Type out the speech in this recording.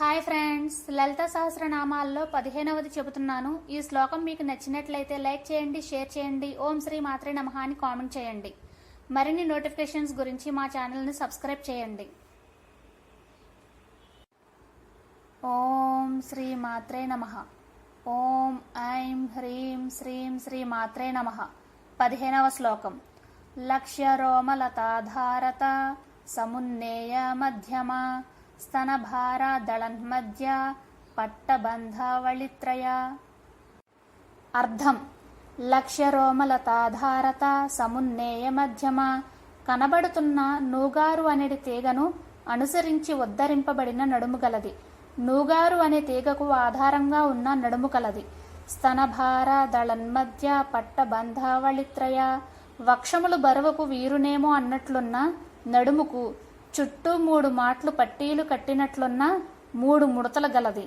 Hi friends లలిత సహస్రనామాల్లో పదిహేనవది చెబుతున్నాను. ఈ శ్లోకం మీకు నచ్చినట్లయితే లైక్ చేయండి షేర్ చేయండి. ఓం శ్రీ మాత్రే నమః అని కామెంట్ చేయండి. మరిన్ని నోటిఫికేషన్స్ గురించి మా ఛానల్ని సబ్స్క్రైబ్ చేయండి. ఓం శ్రీ మాత్రే నమ. ఓం ఐం హ్రీం శ్రీం శ్రీ మాత్రే నమ. పదిహేనవ శ్లోకం. లక్ష్య రోమలతాధారత సమున్నేయ మధ్యమ స్తనభార దళన్మధ్య పట్టబంధావళిత్రయ అర్థం లక్ష్యరోమలతాధారత సమున్నేయ మధ్యమ కనబడుతున్న నూగారు అనేది తీగను అనుసరించి ఉద్ధరింపబడిన నడుము గలది నూగారు అనే తీగకు ఆధారంగా ఉన్న నడుముకలది స్తనభార దళన్మధ్య పట్టబంధావళిత్రయ. వక్షములు బరువుకు వీరునేమో అన్నట్లున్న నడుముకు చుట్టూ మూడు మాట్లు పట్టీలు కట్టినట్లున్న మూడు ముడతలు గలది.